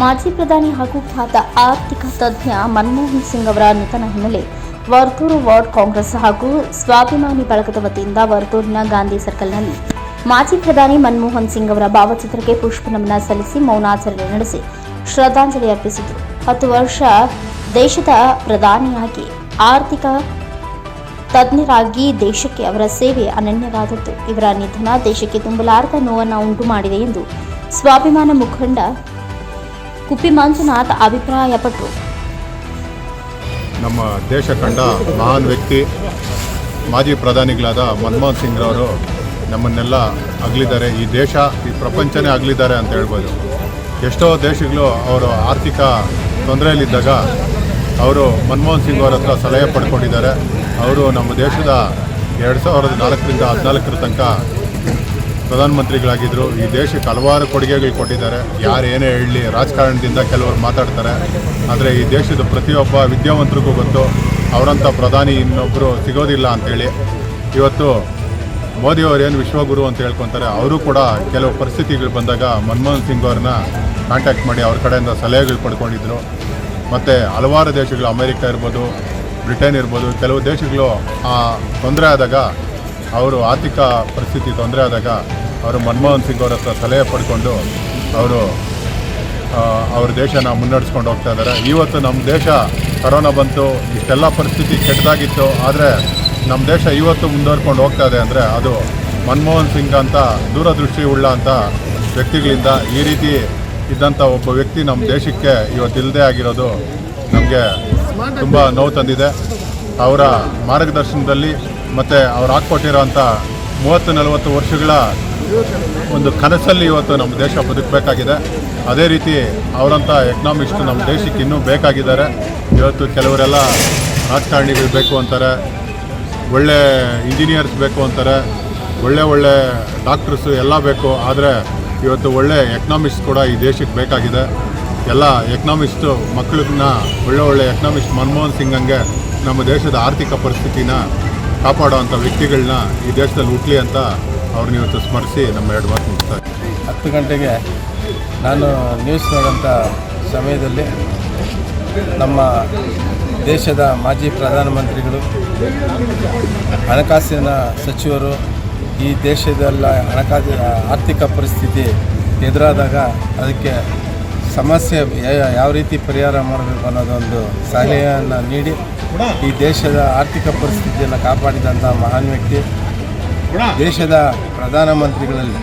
ಮಾಜಿ ಪ್ರಧಾನಿ ಹಾಗೂ ಖ್ಯಾತ ಆರ್ಥಿಕ ತಜ್ಞ ಮನಮೋಹನ್ ಸಿಂಗ್ ಅವರ ನಿಧನ ಹಿನ್ನೆಲೆ ವರ್ತೂರು ವಾರ್ಡ್ ಕಾಂಗ್ರೆಸ್ ಹಾಗೂ ಸ್ವಾಭಿಮಾನಿ ಬಳಗದ ವತಿಯಿಂದ ವರ್ತೂರಿನ ಗಾಂಧಿ ಸರ್ಕಲ್ನಲ್ಲಿ ಮಾಜಿ ಪ್ರಧಾನಿ ಮನಮೋಹನ್ ಸಿಂಗ್ ಅವರ ಭಾವಚಿತ್ರಕ್ಕೆ ಪುಷ್ಪ ನಮನ ಸಲ್ಲಿಸಿ ಮೌನಾಚರಣೆ ನಡೆಸಿ ಶ್ರದ್ಧಾಂಜಲಿ ಅರ್ಪಿಸಿದರು. ಹತ್ತು ವರ್ಷ ದೇಶದ ಪ್ರಧಾನಿಯಾಗಿ ಆರ್ಥಿಕ ತಜ್ಞರಾಗಿ ದೇಶಕ್ಕೆ ಅವರ ಸೇವೆ ಅನನ್ಯವಾದದ್ದು. ಇವರ ನಿಧನ ದೇಶಕ್ಕೆ ತುಂಬಲಾರದ ನೋವನ್ನು ಉಂಟು ಮಾಡಿದೆ ಎಂದು ಸ್ವಾಭಿಮಾನ ಮುಖಂಡ ಕುಪ್ಪಿ ಮಂಜುನಾಥ್ ಅಭಿಪ್ರಾಯಪಟ್ಟರು ನಮ್ಮ ದೇಶ ಕಂಡ ಮಹಾನ್ ವ್ಯಕ್ತಿ, ಮಾಜಿ ಪ್ರಧಾನಿಗಳಾದ ಮನಮೋಹನ್ ಸಿಂಗ್ ಅವರು ನಮ್ಮನ್ನೆಲ್ಲ ಅಗಲಿದ್ದಾರೆ. ಈ ದೇಶ, ಈ ಪ್ರಪಂಚನೇ ಅಗಲಿದ್ದಾರೆ ಅಂತ ಹೇಳ್ಬೋದು. ಎಷ್ಟೋ ದೇಶಗಳು ಅವರು ಆರ್ಥಿಕ ತೊಂದರೆಯಲ್ಲಿದ್ದಾಗ ಅವರು ಮನಮೋಹನ್ ಸಿಂಗ್ ಅವರ ಹತ್ರ ಸಲಹೆ ಪಡ್ಕೊಂಡಿದ್ದಾರೆ. ಅವರು ನಮ್ಮ ದೇಶದ ಎರಡು ಸಾವಿರದ ನಾಲ್ಕರಿಂದ ಹದಿನಾಲ್ಕರ ತನಕ ಪ್ರಧಾನಮಂತ್ರಿಗಳಾಗಿದ್ದರು ಈ ದೇಶಕ್ಕೆ ಹಲವಾರು ಕೊಡುಗೆಗಳು ಕೊಟ್ಟಿದ್ದಾರೆ. ಯಾರು ಏನೇ ಹೇಳಲಿ, ರಾಜಕಾರಣದಿಂದ ಕೆಲವರು ಮಾತಾಡ್ತಾರೆ. ಆದರೆ ಈ ದೇಶದ ಪ್ರತಿಯೊಬ್ಬ ವಿದ್ಯಾವಂತರಿಗೂ ಗೊತ್ತು ಅವರಂಥ ಪ್ರಧಾನಿ ಇನ್ನೊಬ್ಬರು ಸಿಗೋದಿಲ್ಲ ಅಂತೇಳಿ. ಇವತ್ತು ಮೋದಿಯವರೇನು ವಿಶ್ವಗುರು ಅಂತ ಹೇಳ್ಕೊತಾರೆ, ಅವರು ಕೂಡ ಕೆಲವು ಪರಿಸ್ಥಿತಿಗಳು ಬಂದಾಗ ಮನಮೋಹನ್ ಸಿಂಗ್ ಅವ್ರನ್ನ ಕಾಂಟ್ಯಾಕ್ಟ್ ಮಾಡಿ ಅವ್ರ ಕಡೆಯಿಂದ ಸಲಹೆಗಳು ಪಡ್ಕೊಂಡಿದ್ರು. ಮತ್ತು ಹಲವಾರು ದೇಶಗಳು, ಅಮೇರಿಕಾ ಇರ್ಬೋದು, ಬ್ರಿಟನ್ ಇರ್ಬೋದು, ಕೆಲವು ದೇಶಗಳು ತೊಂದರೆ ಆದಾಗ ಅವರು ಆರ್ಥಿಕ ಪರಿಸ್ಥಿತಿ ತೊಂದರೆ ಆದಾಗ ಅವರು ಮನಮೋಹನ್ ಸಿಂಗ್ ಅವರ ಹತ್ರ ಸಲಹೆ ಪಡ್ಕೊಂಡು ಅವರು ಅವ್ರ ದೇಶನ ಮುನ್ನಡೆಸ್ಕೊಂಡು ಹೋಗ್ತಾ ಇದ್ದಾರೆ. ಇವತ್ತು ನಮ್ಮ ದೇಶ ಕರೋನಾ ಬಂತು ಇಷ್ಟೆಲ್ಲ ಪರಿಸ್ಥಿತಿ ಕೆಟ್ಟದಾಗಿತ್ತು ಆದರೆ ನಮ್ಮ ದೇಶ ಇವತ್ತು ಮುಂದುವರ್ಕೊಂಡು ಹೋಗ್ತಾ ಇದೆ ಅಂದರೆ ಅದು ಮನಮೋಹನ್ ಸಿಂಗ್ ಅಂತ ದೂರದೃಷ್ಟಿ ಉಳ್ಳ ಅಂತ ವ್ಯಕ್ತಿಗಳಿಂದ ಈ ರೀತಿ ಇದ್ದಂಥ ಒಬ್ಬ ವ್ಯಕ್ತಿ ನಮ್ಮ ದೇಶಕ್ಕೆ ಇವತ್ತು ಇಲ್ಲದೆ ಆಗಿರೋದು ನಮಗೆ ತುಂಬ ನೋವು ತಂದಿದೆ. ಅವರ ಮಾರ್ಗದರ್ಶನದಲ್ಲಿ ಮತ್ತು ಅವ್ರು ಹಾಕ್ಕೊಟ್ಟಿರೋಂಥ ಮೂವತ್ತು ನಲವತ್ತು ವರ್ಷಗಳ ಒಂದು ಕನಸಲ್ಲಿ ಇವತ್ತು ನಮ್ಮ ದೇಶ ಬದುಕಬೇಕಾಗಿದೆ. ಅದೇ ರೀತಿ ಅವರಂಥ ಎಕನಾಮಿಸ್ಟ್ ನಮ್ಮ ದೇಶಕ್ಕೆ ಇನ್ನೂ ಬೇಕಾಗಿದ್ದಾರೆ. ಇವತ್ತು ಕೆಲವರೆಲ್ಲ ರಾಜಕಾರಣಿಗಳು ಬೇಕು ಅಂತಾರೆ, ಒಳ್ಳೆ ಇಂಜಿನಿಯರ್ಸ್ ಬೇಕು ಅಂತಾರೆ, ಒಳ್ಳೆ ಒಳ್ಳೆ ಡಾಕ್ಟರ್ಸು ಎಲ್ಲ ಬೇಕು. ಆದರೆ ಇವತ್ತು ಒಳ್ಳೆ ಎಕನಾಮಿಸ್ಟ್ ಕೂಡ ಈ ದೇಶಕ್ಕೆ ಬೇಕಾಗಿದೆ. ಎಲ್ಲ ಎಕನಾಮಿಸ್ಟು ಮಕ್ಕಳನ್ನ ಒಳ್ಳೆ ಒಳ್ಳೆ ಎಕನಾಮಿಸ್ಟ್ ಮನಮೋಹನ್ ಸಿಂಗ್ ಹಂಗೆ ನಮ್ಮ ದೇಶದ ಆರ್ಥಿಕ ಪರಿಸ್ಥಿತಿನ ಕಾಪಾಡುವಂಥ ವ್ಯಕ್ತಿಗಳನ್ನ ಈ ದೇಶದಲ್ಲಿ ಹುಟ್ಲಿ ಅಂತ ಅವ್ರನ್ನ ಇವತ್ತು ಸ್ಮರಿಸಿ ನಮ್ಮ ಎರಡು ಮಾತು ಮುಗಿಸ್ತಾ ಇದ್ದೀನಿ. ಹತ್ತು ಗಂಟೆಗೆ ನಾನು ನ್ಯೂಸ್ ನೋಡೋಂಥ ಸಮಯದಲ್ಲಿ ನಮ್ಮ ದೇಶದ ಮಾಜಿ ಪ್ರಧಾನಮಂತ್ರಿಗಳು, ಹಣಕಾಸಿನ ಸಚಿವರು, ಈ ದೇಶದಲ್ಲ ಹಣಕಾಸಿನ ಆರ್ಥಿಕ ಪರಿಸ್ಥಿತಿ ಎದುರಾದಾಗ ಅದಕ್ಕೆ ಸಮಸ್ಯೆ ಯಾವ ರೀತಿ ಪರಿಹಾರ ಮಾಡಬೇಕು ಅನ್ನೋದೊಂದು ಸಲಹೆಯನ್ನು ನೀಡಿ ಈ ದೇಶದ ಆರ್ಥಿಕ ಪರಿಸ್ಥಿತಿಯನ್ನು ಕಾಪಾಡಿದಂಥ ಮಹಾನ್ ವ್ಯಕ್ತಿ. ದೇಶದ ಪ್ರಧಾನಮಂತ್ರಿಗಳಲ್ಲಿ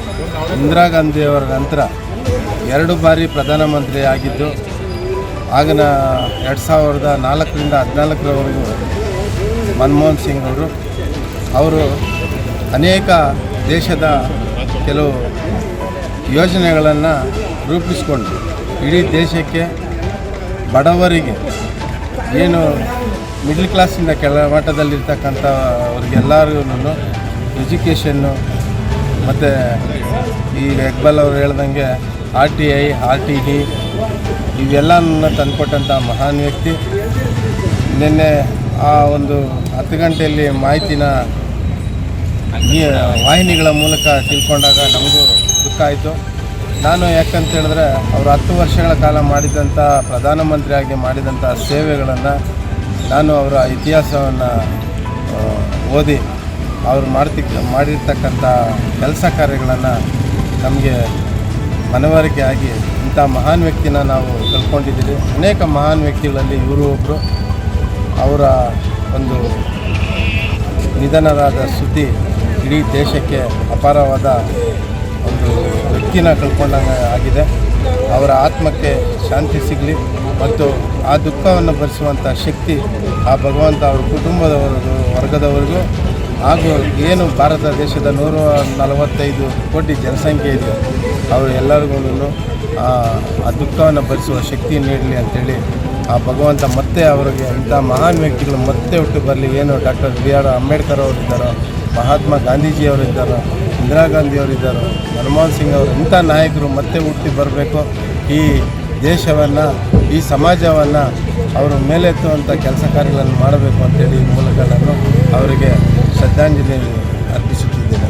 ಇಂದಿರಾ ಗಾಂಧಿಯವರ ನಂತರ ಎರಡು ಬಾರಿ ಪ್ರಧಾನಮಂತ್ರಿ ಆಗಿದ್ದು ಆಗಿನ ಎರಡು ಸಾವಿರದ ನಾಲ್ಕರಿಂದ ಹದಿನಾಲ್ಕರವರೆಗೂ ಮನಮೋಹನ್ ಸಿಂಗ್ ಅವರು ಅವರು ಅನೇಕ ದೇಶದ ಕೆಲವು ಯೋಜನೆಗಳನ್ನು ರೂಪಿಸಿಕೊಂಡು ಇಡೀ ದೇಶಕ್ಕೆ ಬಡವರಿಗೆ ಏನು ಮಿಡ್ಲ್ ಕ್ಲಾಸಿಂದ ಕೆಳ ಮಟ್ಟದಲ್ಲಿರ್ತಕ್ಕಂಥ ಅವ್ರಿಗೆಲ್ಲರಿಗೂ ಎಜುಕೇಷನ್ನು ಮತ್ತು ಈ ಇಕ್ಬಾಲ್ ಅವರು ಹೇಳ್ದಂಗೆ R T I R T E ಇವೆಲ್ಲನೂ ತಂದುಕೊಟ್ಟಂಥ ಮಹಾನ್ ವ್ಯಕ್ತಿ. ನಿನ್ನೆ ಆ ಒಂದು ಹತ್ತು ಗಂಟೆಯಲ್ಲಿ ಮಾಹಿತಿನ ವಾಹಿನಿಗಳ ಮೂಲಕ ತಿಳ್ಕೊಂಡಾಗ ನಮಗೂ ದುಃಖ ಆಯಿತು. ನಾನು ಯಾಕಂತ ಹೇಳಿದ್ರೆ ಅವರು ಹತ್ತು ವರ್ಷಗಳ ಕಾಲ ಮಾಡಿದಂಥ ಪ್ರಧಾನಮಂತ್ರಿಯಾಗಿ ಮಾಡಿದಂಥ ಸೇವೆಗಳನ್ನು ನಾನು ಅವರ ಇತಿಹಾಸವನ್ನು ಓದಿ ಅವರು ಮಾಡ್ತಿಕ್ ಮಾಡಿರ್ತಕ್ಕಂಥ ಕೆಲಸ ಕಾರ್ಯಗಳನ್ನು ನಮಗೆ ಮನವರಿಕೆ ಆಗಿ ಇಂಥ ಮಹಾನ್ ವ್ಯಕ್ತಿನ ನಾವು ಕಳ್ಕೊಂಡಿದ್ದೀವಿ. ಅನೇಕ ಮಹಾನ್ ವ್ಯಕ್ತಿಗಳಲ್ಲಿ ಇವರು ಒಬ್ಬರು ಅವರ ಒಂದು ನಿಧನರಾದ ಸುದ್ದಿ ಇಡೀ ದೇಶಕ್ಕೆ ಅಪಾರವಾದ ಒಂದು ವ್ಯಕ್ತಿನ ಕಳ್ಕೊಂಡಂಗೆ ಆಗಿದೆ. ಅವರ ಆತ್ಮಕ್ಕೆ ಶಾಂತಿ ಸಿಗಲಿ ಮತ್ತು ಆ ದುಃಖವನ್ನು ಭರಿಸುವಂಥ ಶಕ್ತಿ ಆ ಭಗವಂತ ಅವ್ರ ಕುಟುಂಬದವರಿಗೂ ವರ್ಗದವರಿಗೂ ಹಾಗೂ ಏನು ಭಾರತ ದೇಶದ ನೂರ ನಲವತ್ತೈದು ಕೋಟಿ ಜನಸಂಖ್ಯೆ ಇದೆ, ಅವರು ಎಲ್ಲರಿಗೂ ಆ ದುಃಖವನ್ನು ಭರಿಸುವ ಶಕ್ತಿ ನೀಡಲಿ ಅಂಥೇಳಿ ಆ ಭಗವಂತ ಮತ್ತೆ ಅವರಿಗೆ ಇಂಥ ಮಹಾನ್ ವ್ಯಕ್ತಿಗಳು ಮತ್ತೆ ಹುಟ್ಟು ಬರಲಿ. ಏನು ಡಾಕ್ಟರ್ ಬಿ ಆರ್ ಅಂಬೇಡ್ಕರ್ ಅವರಿದ್ದಾರೋ, ಮಹಾತ್ಮ ಗಾಂಧೀಜಿಯವರಿದ್ದಾರೋ ಇಂದಿರಾ ಗಾಂಧಿಯವರಿದ್ದಾರೋ ಮನಮೋಹನ್ ಸಿಂಗ್ ಅವರು ಇಂಥ ನಾಯಕರು ಮತ್ತೆ ಹುಟ್ಟಿ ಬರಬೇಕು. ಈ ದೇಶವನ್ನು, ಈ ಸಮಾಜವನ್ನು ಅವರು ಮೇಲೆತ್ತುವಂಥ ಕೆಲಸ ಕಾರ್ಯಗಳನ್ನು ಮಾಡಬೇಕು ಅಂತೇಳಿ ಈ ಮೂಲಕ ನಾನು ಅವರಿಗೆ ಶ್ರದ್ಧಾಂಜಲಿ ಅರ್ಪಿಸುತ್ತಿದ್ದೇನೆ.